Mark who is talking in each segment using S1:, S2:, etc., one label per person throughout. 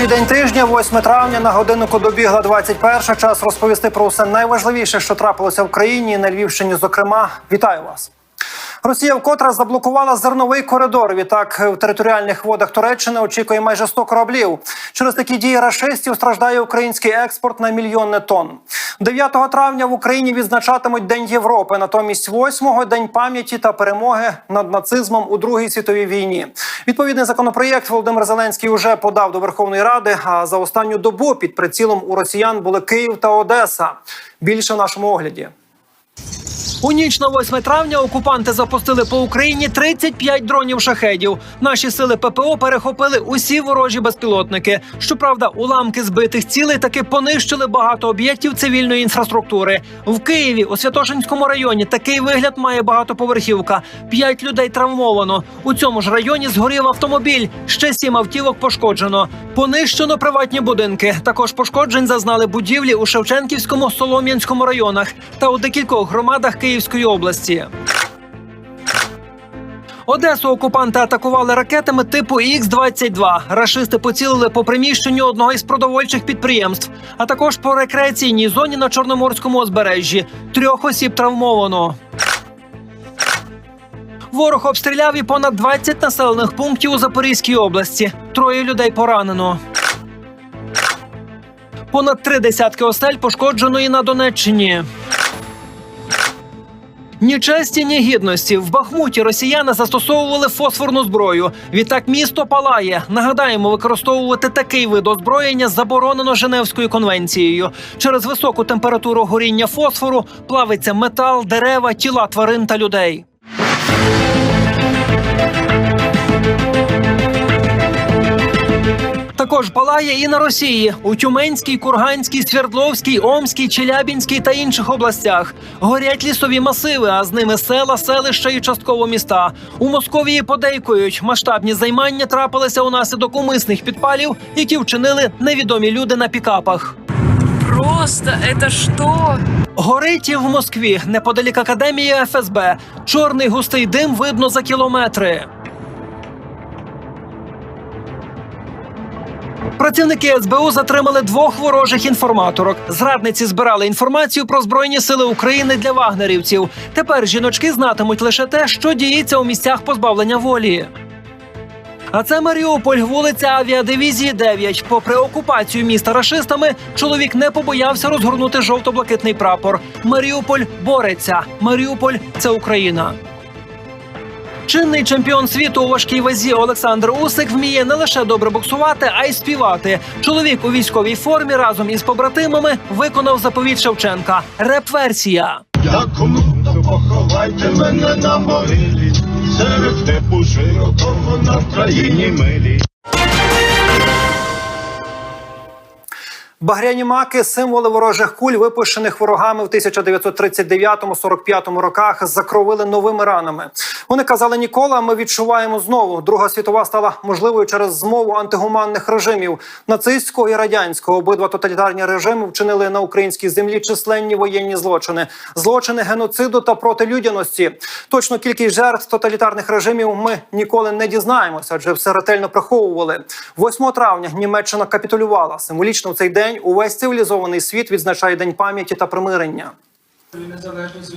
S1: Перший день тижня, 8 травня, на годиннику добігла 21 Час розповісти про все найважливіше, що трапилося в країні на Львівщині. Зокрема, вітаю вас. Росія вкотре заблокувала зерновий коридор. Відтак в територіальних водах Туреччини очікує майже 100 кораблів. Через такі дії рашистів страждає український експорт на мільйони тонн. 9 травня в Україні відзначатимуть День Європи. Натомість 8-го – День пам'яті та перемоги над нацизмом у Другій світовій війні. Відповідний законопроєкт Володимир Зеленський уже подав до Верховної Ради. А за останню добу під прицілом у росіян були Київ та Одеса. Більше в нашому огляді. У ніч на 8 травня окупанти запустили по Україні 35 дронів шахедів. Наші сили ППО перехопили усі ворожі безпілотники. Щоправда, уламки збитих цілей таки понищили багато об'єктів цивільної інфраструктури. В Києві у Святошинському районі такий вигляд має багатоповерхівка. П'ять людей травмовано. У цьому ж районі згорів автомобіль. Ще сім автівок пошкоджено. Понищено приватні будинки. Також пошкоджень зазнали будівлі у Шевченківському, Солом'янському районах та у декількох громадах Київської області. Одесу окупанти атакували ракетами типу Х-22. Рашисти поцілили по приміщенню одного із продовольчих підприємств, а також по рекреаційній зоні на Чорноморському узбережжі. Трьох осіб травмовано. Ворог обстріляв і понад 20 населених пунктів у Запорізькій області. Троє людей поранено. Понад три десятки осель пошкоджено і на Донеччині. Ні честі, ні гідності в Бахмуті росіяни застосовували фосфорну зброю. Відтак місто палає. Нагадаємо, використовувати такий вид озброєння заборонено Женевською конвенцією. Через високу температуру горіння фосфору плавиться метал, дерева, тіла тварин та людей. Також палає і на Росії у Тюменській, Курганській, Свердловській, Омській, Челябінській та інших областях. Горять лісові масиви, а з ними села, селища і частково міста. У Московії подейкують масштабні займання трапилися унаслідок умисних підпалів, які вчинили невідомі люди на пікапах.
S2: Просто это что?
S1: Горить і в Москві, неподалік академії ФСБ. Чорний густий дим видно за кілометри. Працівники СБУ затримали двох ворожих інформаторок. Зрадниці збирали інформацію про збройні сили України для вагнерівців. Тепер жіночки знатимуть лише те, що діється у місцях позбавлення волі. А це Маріуполь, вулиця авіадивізії 9. Попри окупацію міста рашистами, чоловік не побоявся розгорнути жовто-блакитний прапор. Маріуполь бореться. Маріуполь це Україна. Чинний чемпіон світу у важкій вазі Олександр Усик вміє не лише добре боксувати, а й співати. Чоловік у військовій формі разом із побратимами виконав заповіт Шевченка. Реп-версія.
S3: Дякую, поховайте мене на могилі, серед степу широкого на країні милі.
S1: Багряні маки символи ворожих куль, випущених ворогами в 1939-45 роках, закровили новими ранами. Вони казали ніколи. а Ми відчуваємо знову. Друга світова стала можливою через змову антигуманних режимів нацистського і радянського. Обидва тоталітарні режими вчинили на українській землі численні воєнні злочини, злочини геноциду та протилюдяності. Точно кількість жертв тоталітарних режимів ми ніколи не дізнаємося, адже все ретельно приховували. 8 травня Німеччина капітулювала. Символічно в цей день увесь цивілізований світ відзначає день пам'яті та примирення.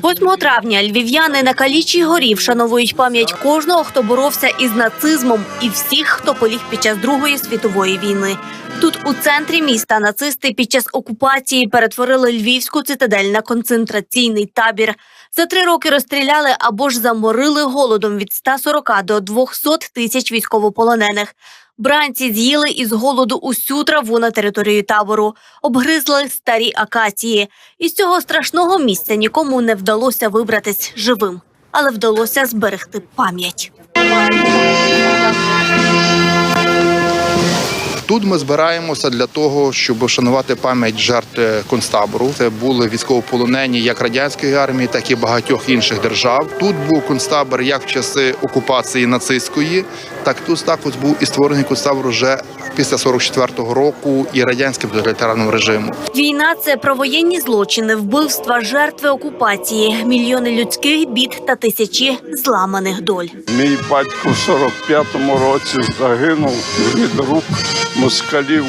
S4: 8 травня львів'яни на Калічій горі вшановують пам'ять кожного, хто боровся із нацизмом, і всіх, хто поліг під час Другої світової війни. Тут, у центрі міста, нацисти під час окупації перетворили львівську цитадель на концентраційний табір. За три роки розстріляли або ж заморили голодом від 140 до 200 тисяч військовополонених. Бранці з'їли із голоду усю траву на території табору, обгризли старі акації. Із цього страшного місця нікому не вдалося вибратись живим, але вдалося зберегти пам'ять.
S5: Тут ми збираємося для того, щоб вшанувати пам'ять жертв концтабору. Це були військовополонені як радянської армії, так і багатьох інших держав. Тут був концтабор як в часи окупації нацистської, так тут також був і створений концтабор вже після 44-го року і радянським тоталітарним режимом.
S4: Війна це про воєнні злочини, вбивства, жертви окупації, мільйони людських бід та тисячі зламаних доль.
S6: Мій батько в 45-му році загинув від рук
S7: москалів.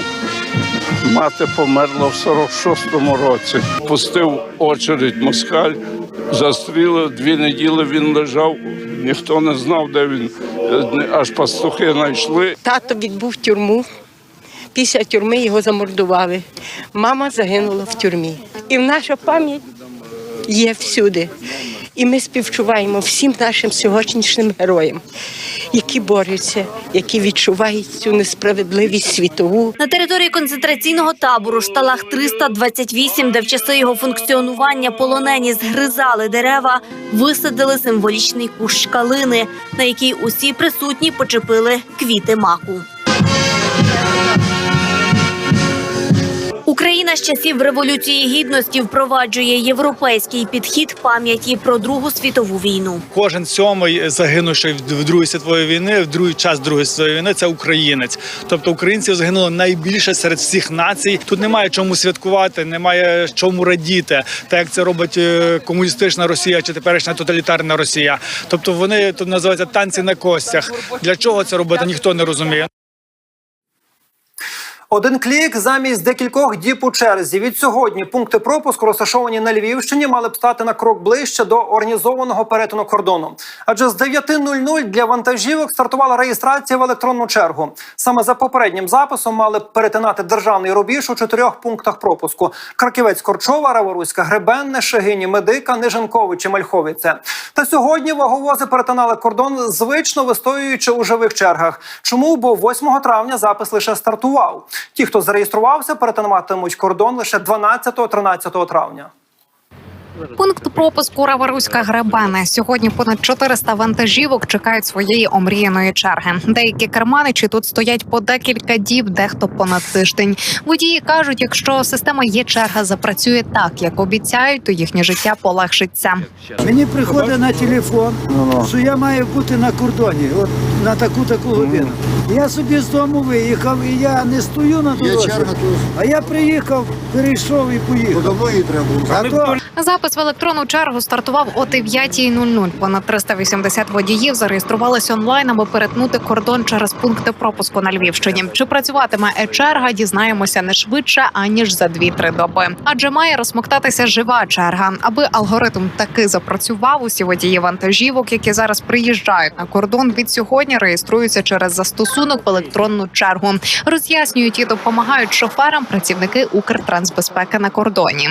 S7: Мати померла в 46-му році. Пустив очередь москаль, застрілив, дві неділі він лежав, ніхто не знав, де він. Аж пастухи знайшли.
S8: Тато відбув тюрму. Після тюрми його замордували. Мама загинула в тюрмі. І наша пам'ять є всюди. І ми співчуваємо всім нашим сьогоднішнім героям, які борються, які відчувають цю несправедливість світову.
S4: На території концентраційного табору Шталах 328, де в часи його функціонування полонені згризали дерева, висадили символічний кущ калини, на якій усі присутні почепили квіти маку. Україна з часів революції гідності впроваджує європейський підхід пам'яті про Другу світову війну.
S9: Кожен сьомий загинувший в Другій світової війни, в другий час Другої світової війни, це українець. Тобто українців загинуло найбільше серед всіх націй. Тут немає чому святкувати, немає чому радіти, так як це робить е, комуністична Росія чи теперішня тоталітарна Росія. Тобто вони тут називаються танці на костях. Для чого це робити? Ніхто не розуміє.
S1: Один клік замість декількох діб у черзі. Від сьогодні пункти пропуску, розташовані на Львівщині, мали б стати на крок ближче до організованого перетину кордону. Адже з 9.00 для вантажівок стартувала реєстрація в електронну чергу. Саме за попереднім записом мали б перетинати державний рубіж у чотирьох пунктах пропуску: Краківець, Корчова, Раворуська, Гребенне, Шегині, Медика, Нижанкович і Мальховіце. Та сьогодні ваговози перетинали кордон, звично вистоюючи у живих чергах. Чому? Бо 8 травня запис лише стартував. Ті, хто зареєструвався, перетинатимуть кордон лише 12-13 травня.
S10: Пункт пропуску Раворуська Гребене. Сьогодні понад 400 вантажівок чекають своєї омріяної черги. Деякі керманичі тут стоять по декілька діб, дехто понад тиждень. Водії кажуть, якщо система є черга запрацює так, як обіцяють, то їхнє життя полегшиться.
S11: Мені приходить на телефон, що я маю бути на кордоні, от на таку таку годину. Я собі з дому виїхав, і я не стою на дорозі, а я приїхав, перейшов і поїхав. А то
S10: Запис в електронну чергу стартував о 9.00. Понад 380 водіїв зареєструвалися онлайн, аби перетнути кордон через пункти пропуску на Львівщині. Чи працюватиме е-черга, дізнаємося не швидше аніж за 2-3 доби. Адже має розмоктатися жива черга. Аби алгоритм таки запрацював, усі водії вантажівок, які зараз приїжджають на кордон, від сьогодні реєструються через застосунок в електронну чергу. Роз'яснюють і допомагають шоферам працівники Укртрансбезпеки на кордоні.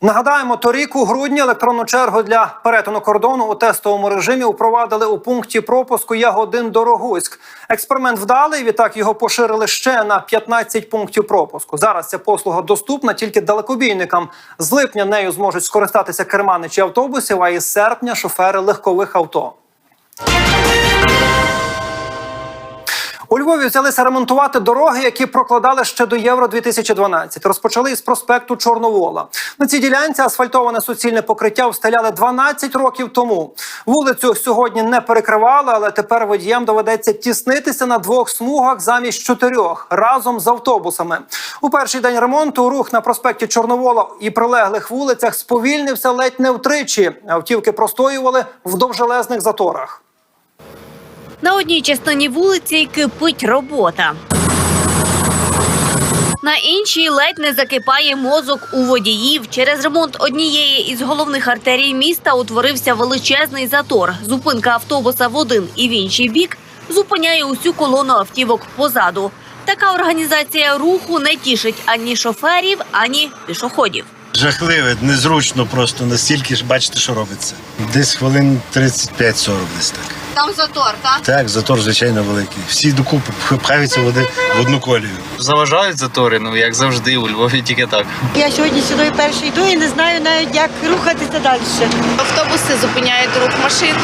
S1: Нагадаємо, торік у грудні електронну чергу для перетину кордону у тестовому режимі упровадили у пункті пропуску Ягодин Дорогуськ. Експеримент вдалий. Відтак його поширили ще на 15 пунктів пропуску. Зараз ця послуга доступна тільки далекобійникам. З липня нею зможуть скористатися керманичі автобусів, а із серпня шофери легкових авто. У Львові взялися ремонтувати дороги, які прокладали ще до Євро 2012 Розпочали із проспекту Чорновола. На цій ділянці асфальтоване суцільне покриття встеляли 12 років тому. Вулицю сьогодні не перекривали, але тепер водіям доведеться тіснитися на двох смугах замість чотирьох разом з автобусами. У перший день ремонту рух на проспекті Чорновола і прилеглих вулицях сповільнився ледь не втричі. Автівки простоювали в довжелезних заторах.
S4: На одній частині вулиці кипить робота. На іншій ледь не закипає мозок у водіїв. Через ремонт однієї із головних артерій міста утворився величезний затор. Зупинка автобуса в один і в інший бік зупиняє усю колону автівок позаду. Така організація руху не тішить ані шоферів, ані пішоходів.
S12: Жахливе, незручно просто настільки ж бачите, що робиться. Десь хвилин 35-40 десь так.
S4: Там затор, так?
S12: Так, затор, звичайно, великий. Всі докупи пхаються в один- в одну колію.
S13: Заважають затори, ну як завжди, у Львові тільки так.
S8: Я сьогодні сюди перший йду і не знаю навіть, як рухатися далі.
S14: Автобуси зупиняють рух машин,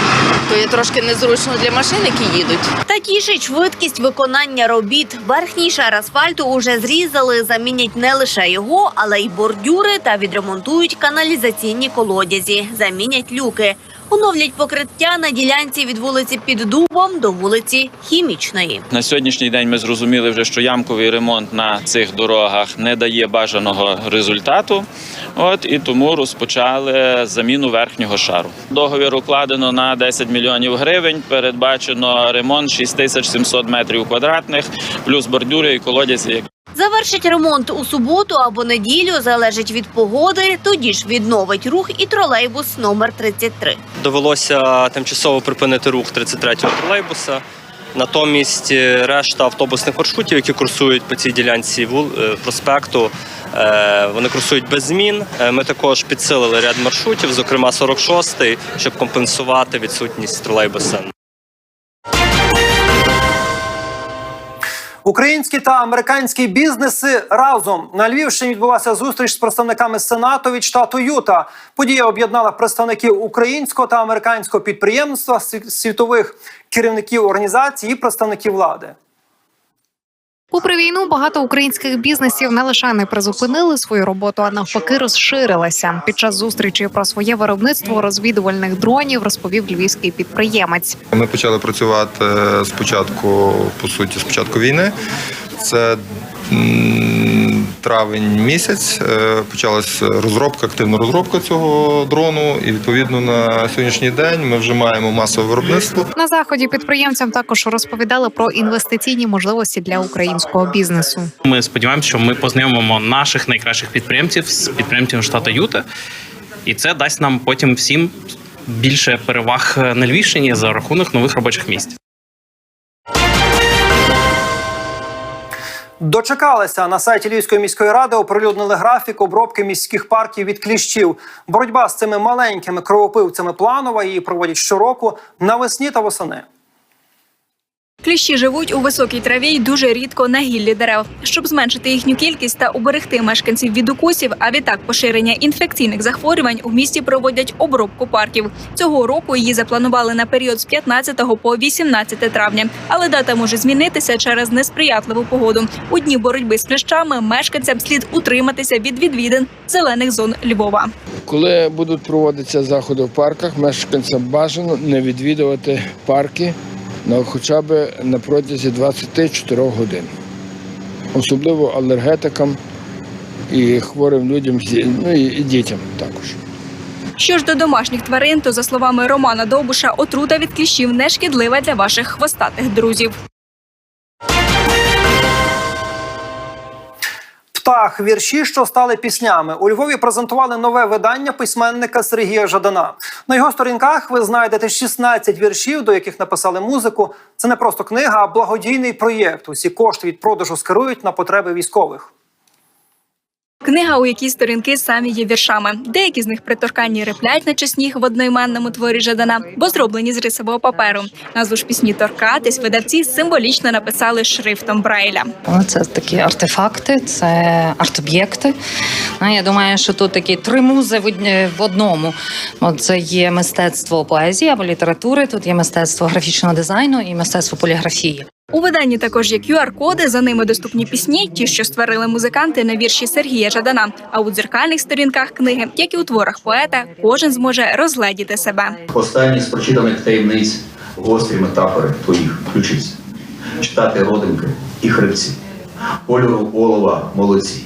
S14: то є трошки незручно для машин, які їдуть.
S4: Та тішить швидкість виконання робіт. Верхній шар асфальту уже зрізали, замінять не лише його, але й бордюри та відремонтують каналізаційні колодязі, замінять люки. Оновлять покриття на ділянці від вулиці під дубом до вулиці Хімічної.
S13: На сьогоднішній день ми зрозуміли вже, що ямковий ремонт на цих дорогах не дає бажаного результату. От і тому розпочали заміну верхнього шару. Договір укладено на 10 мільйонів гривень. Передбачено ремонт 6700 метрів квадратних, плюс бордюри і колодязі.
S4: Завершить ремонт у суботу або неділю, залежить від погоди. Тоді ж відновить рух і тролейбус номер 33.
S15: довелося тимчасово припинити рух 33-го тролейбуса. Натомість е, решта автобусних маршрутів, які курсують по цій ділянці е, проспекту, е, вони курсують без змін. Ми також підсилили ряд маршрутів, зокрема 46-й, щоб компенсувати відсутність тролейбуса.
S1: Українські та американські бізнеси разом на Львівщині відбулася зустріч з представниками Сенату від штату Юта. Подія об'єднала представників українського та американського підприємства, світових керівників організацій і представників влади.
S10: Попри війну, багато українських бізнесів не лише не призупинили свою роботу, а навпаки розширилися. Під час зустрічі про своє виробництво розвідувальних дронів розповів львівський підприємець.
S5: Ми почали працювати е, спочатку, по суті, спочатку війни. Це травень місяць. Е, Почалась розробка, активна розробка цього дрону. І відповідно на сьогоднішній день ми вже маємо масове виробництво.
S10: На заході підприємцям також розповідали про інвестиційні можливості для українського бізнесу.
S7: Ми сподіваємося, що ми познайомимо наших найкращих підприємців з підприємцями штату Юта, і це дасть нам потім всім більше переваг на Львівщині за рахунок нових робочих місць.
S1: Дочекалися на сайті Львівської міської ради. Оприлюднили графік обробки міських парків від кліщів. Боротьба з цими маленькими кровопивцями планова. Її проводять щороку навесні та восени.
S16: Кліщі живуть у високій траві й дуже рідко на гіллі дерев. Щоб зменшити їхню кількість та уберегти мешканців від укусів, а відтак поширення інфекційних захворювань у місті проводять обробку парків. Цього року її запланували на період з 15 по 18 травня. Але дата може змінитися через несприятливу погоду. У дні боротьби з кліщами мешканцям слід утриматися від відвідин зелених зон Львова.
S17: Коли будуть проводитися заходи в парках, мешканцям бажано не відвідувати парки на хоча б на протязі 24 годин. Особливо алергетикам і хворим людям, зі- ну і дітям також.
S16: Що ж до домашніх тварин, то за словами Романа Довбуша, отрута від кліщів не шкідлива для ваших хвостатих друзів.
S1: Птах вірші, що стали піснями. У Львові презентували нове видання письменника Сергія Жадана. На його сторінках ви знайдете 16 віршів, до яких написали музику. Це не просто книга, а благодійний проєкт. Усі кошти від продажу скерують на потреби військових.
S16: Книга, у якій сторінки самі є віршами. Деякі з них приторкані реплять на чесніг в одноіменному творі Жадана, бо зроблені з рисового паперу. Назву ж пісні торкатись видавці символічно написали шрифтом Брайля.
S18: Це такі артефакти, це арт-об'єкти. Ну, Я думаю, що тут такі три музи в одні- в одному. От Це є мистецтво поезії або літератури, тут є мистецтво графічного дизайну і мистецтво поліграфії.
S16: У виданні також є QR-коди, за ними доступні пісні, ті, що створили музиканти на вірші Сергія Жадана. А у дзеркальних сторінках книги, як і у творах поета, кожен зможе розгледіти себе.
S19: Останні з прочитаних таємниць гострі метафори твоїх ключиць. Читати родинки і хребці, кольору олова молодці.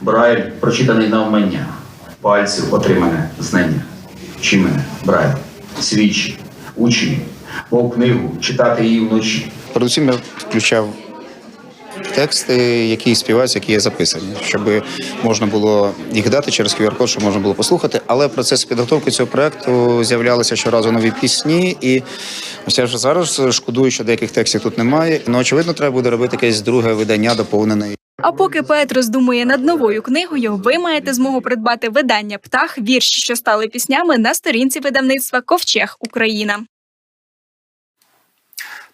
S19: Брайль прочитаний навмання, пальців отримане знання. Чи мене, Брайль, свідчі, учні, мов книгу, читати її вночі.
S20: Передусім я включав тексти, які співаються, які є записані, щоб можна було їх дати через QR-код, щоб можна було послухати. Але в процесі підготовки цього проекту з'являлися щоразу нові пісні, і ось я вже зараз шкодую, що деяких текстів тут немає. Ну очевидно, треба буде робити якесь друге видання доповнене.
S16: А поки поет роздумує над новою книгою, ви маєте змогу придбати видання птах, вірші, що стали піснями на сторінці видавництва Ковчег Україна.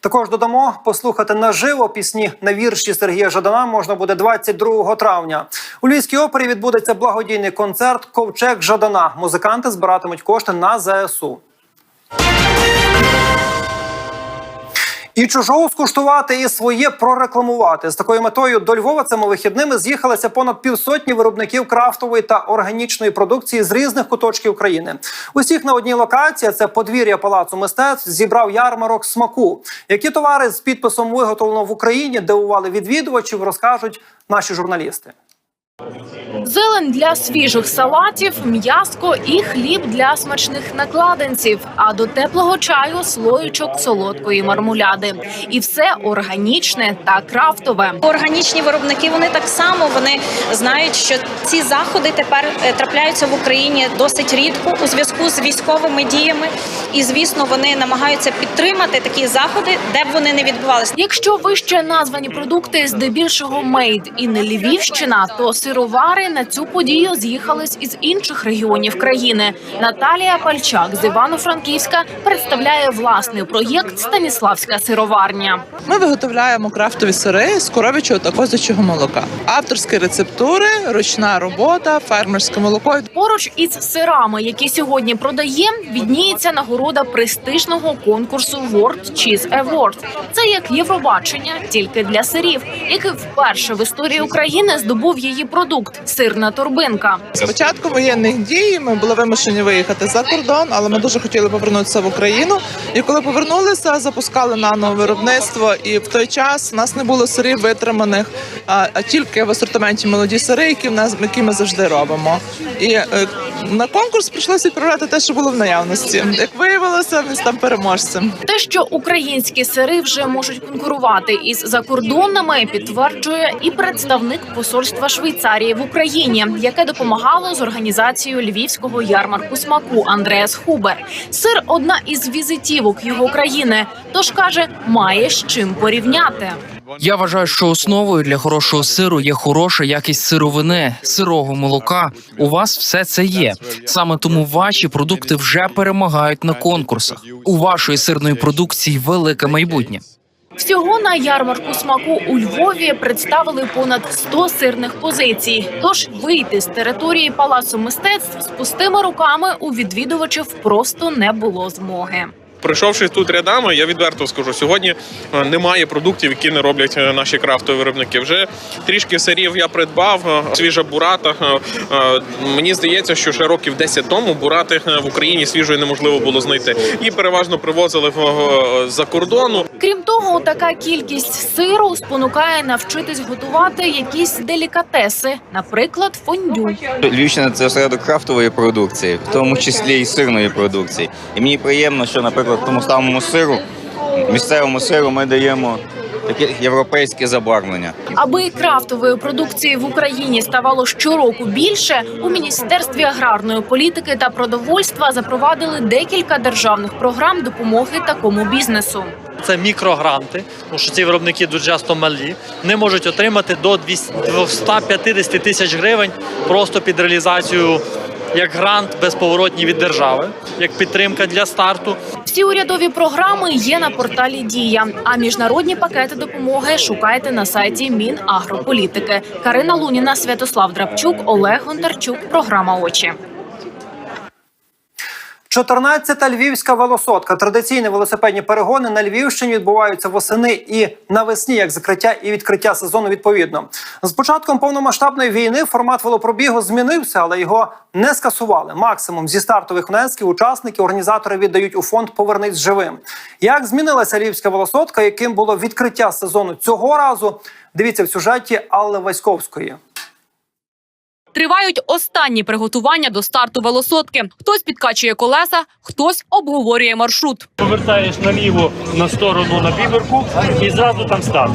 S1: Також додамо послухати наживо пісні на вірші Сергія Жадана можна буде 22 травня. У Львівській опері відбудеться благодійний концерт Ковчег Жадана. Музиканти збиратимуть кошти на ЗСУ. І чужого скуштувати, і своє прорекламувати з такою метою до Львова цими вихідними з'їхалися понад півсотні виробників крафтової та органічної продукції з різних куточків країни. Усіх на одній локації це подвір'я палацу мистецтв зібрав ярмарок смаку. Які товари з підписом виготовлено в Україні дивували відвідувачів, розкажуть наші журналісти.
S21: Зелень для свіжих салатів, м'яско і хліб для смачних накладинців. А до теплого чаю слоєчок солодкої мармуляди. І все органічне та крафтове.
S18: Органічні виробники вони так само вони знають, що ці заходи тепер е, трапляються в Україні досить рідко у зв'язку з військовими діями. І звісно, вони намагаються підтримати такі заходи, де б вони не відбувалися.
S21: Якщо вище названі продукти здебільшого мейд і не Львівщина, то сировари на цю подію з'їхались із інших регіонів країни. Наталія Пальчак з Івано-Франківська представляє власний проєкт Станіславська сироварня.
S7: Ми виготовляємо крафтові сири з коров'ячого та козячого молока. Авторські рецептури, ручна робота, фермерське молоко.
S21: Поруч із сирами, які сьогодні продає, відніється нагорода престижного конкурсу World Cheese Award. Це як Євробачення, тільки для сирів, який вперше в історії України здобув її продукт сирна торбинка.
S7: Спочатку воєнних дій ми були вимушені виїхати за кордон, але ми дуже хотіли повернутися в Україну. І коли повернулися, запускали наново виробництво. І в той час у нас не було сирів витриманих, а, а тільки в асортименті молоді сири, які в нас які ми завжди робимо. І е, на конкурс прийшлося відправляти те, що було в наявності. Як виявилося, він став переможцем.
S21: Те, що українські сири вже можуть конкурувати із закордонними, підтверджує і представник посольства Швейцарії в Україні, яке допомагало з організацією львівського ярмарку смаку Андреас Хубер. Сир одна із візитівок його країни. Тож каже, має з чим порівняти.
S22: Я вважаю, що основою для хорошого сиру є хороша якість сировини, сирого молока. У вас все це є. Саме тому ваші продукти вже перемагають на конкурсах. У вашої сирної продукції велике майбутнє.
S21: Всього на ярмарку смаку у Львові представили понад 100 сирних позицій. Тож вийти з території палацу мистецтв з пустими руками у відвідувачів просто не було змоги.
S9: Пройшовши тут рядами, я відверто скажу, сьогодні е, немає продуктів, які не роблять е, наші крафтові виробники. Вже трішки сирів я придбав, е, свіжа бурата. Мені здається, що ще років 10 тому бурати в Україні свіжої неможливо було знайти. І переважно привозили в- з-за кордону.
S21: Крім того, така кількість сиру спонукає навчитись готувати якісь делікатеси, наприклад, фондю.
S23: Львівщина це осередок крафтової продукції, в тому числі і сирної продукції. І мені приємно, що, наприклад, тому самому сиру, місцевому сиру ми даємо таке європейське забарвлення.
S21: Аби крафтової продукції в Україні ставало щороку більше, у міністерстві аграрної політики та продовольства запровадили декілька державних програм допомоги такому бізнесу.
S24: Це мікрогранти, тому що ці виробники дуже часто малі. Вони можуть отримати до 200 250 тисяч гривень просто під реалізацію як грант безповоротній від держави, як підтримка для старту.
S21: Всі урядові програми є на порталі Дія. А міжнародні пакети допомоги шукайте на сайті Мінагрополітики. Карина Луніна, Святослав Драбчук, Олег Гонтарчук. Програма очі.
S1: 14-та львівська велосотка. Традиційні велосипедні перегони на Львівщині відбуваються восени і навесні, як закриття і відкриття сезону. Відповідно, з початком повномасштабної війни формат велопробігу змінився, але його не скасували. Максимум зі стартових внесків учасники організатори віддають у фонд Повернись живим. Як змінилася львівська велосотка, яким було відкриття сезону цього разу? Дивіться в сюжеті Алли Васьковської.
S25: Тривають останні приготування до старту велосотки. Хтось підкачує колеса, хтось обговорює маршрут.
S26: повертаєш наліво на сторону на біберку і зразу там старт.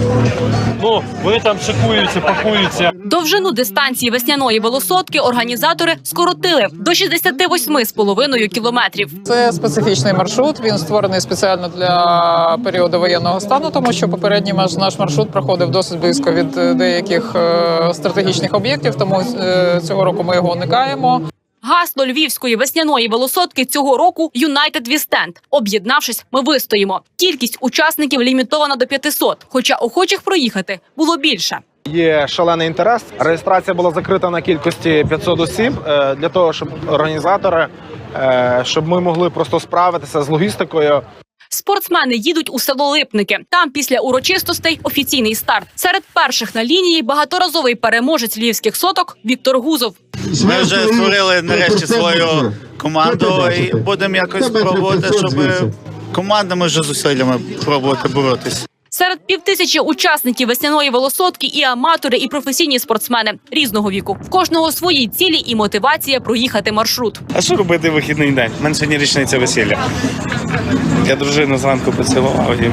S26: Ну, вони там шикуються, пакуються.
S25: Довжину дистанції весняної велосотки організатори скоротили до 68,5 кілометрів.
S27: Це специфічний маршрут. Він створений спеціально для періоду воєнного стану, тому що попередній наш наш маршрут проходив досить близько від е, деяких е, стратегічних об'єктів. Тому е, цього року ми його уникаємо.
S25: Гасло львівської весняної велосотки цього року «United we stand». Об'єднавшись, ми вистоїмо. Кількість учасників лімітована до 500, хоча охочих проїхати було більше.
S28: Є шалений інтерес. Реєстрація була закрита на кількості 500 осіб е, для того, щоб організатори, е, щоб ми могли просто справитися з логістикою.
S25: Спортсмени їдуть у село Липники. Там після урочистостей офіційний старт. Серед перших на лінії багаторазовий переможець львівських соток Віктор Гузов.
S29: Ми вже створили нарешті свою команду і будемо якось пробувати, щоб командами вже зусиллями пробувати боротись.
S25: Серед півтисячі учасників весняної велосотки і аматори, і професійні спортсмени різного віку. В кожного свої цілі і мотивація проїхати маршрут.
S29: А що робити в вихідний день? У мене сьогодні річниця весілля. Я дружину зранку поцілував і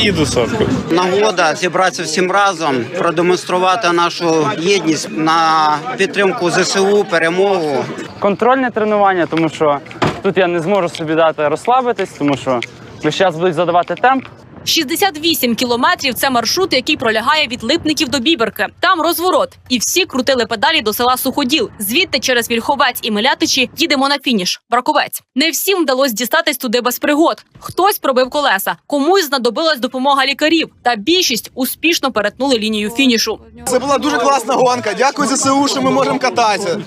S29: їду сотку.
S14: Нагода зібратися всім разом, продемонструвати нашу єдність на підтримку ЗСУ, перемогу.
S30: контрольне тренування, тому що тут я не зможу собі дати розслабитись, тому що весь час будуть задавати темп.
S25: 68 кілометрів це маршрут, який пролягає від липників до біберки. Там розворот, і всі крутили педалі до села Суходіл. Звідти через Вільховець і Милятичі їдемо на фініш. Браковець. Не всім вдалося дістатись туди без пригод. Хтось пробив колеса, комусь знадобилась допомога лікарів, та більшість успішно перетнули лінію фінішу.
S31: Це була дуже класна гонка. Дякую ЗСУ, що ми можемо кататися.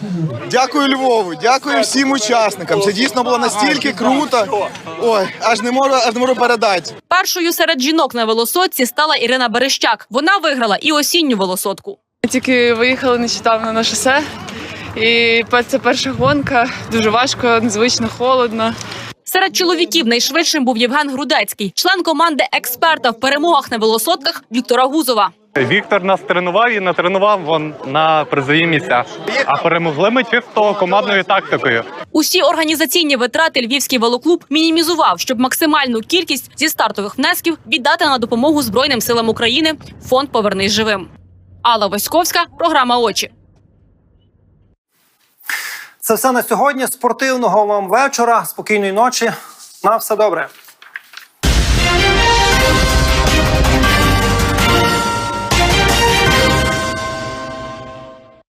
S31: Дякую Львову, дякую всім учасникам. Це дійсно було настільки круто. Ой, аж не можу, аж не можу передати.
S25: Першою серед жінок на велосотці стала Ірина Берещак. Вона виграла і осінню велосотку.
S32: Ми тільки виїхали нещодавно на шосе, і це перша гонка. Дуже важко, незвично холодно.
S25: Серед чоловіків найшвидшим був Євген Грудецький, член команди експерта в перемогах на велосотках Віктора Гузова.
S33: Віктор нас тренував і натренував вон на призові місця. А перемогли ми чисто командною тактикою.
S25: Усі організаційні витрати Львівський велоклуб мінімізував, щоб максимальну кількість зі стартових внесків віддати на допомогу Збройним силам України. Фонд Повернись живим. Алла Васьковська, програма Очі.
S1: Це все на сьогодні. Спортивного вам вечора, спокійної ночі. На все добре.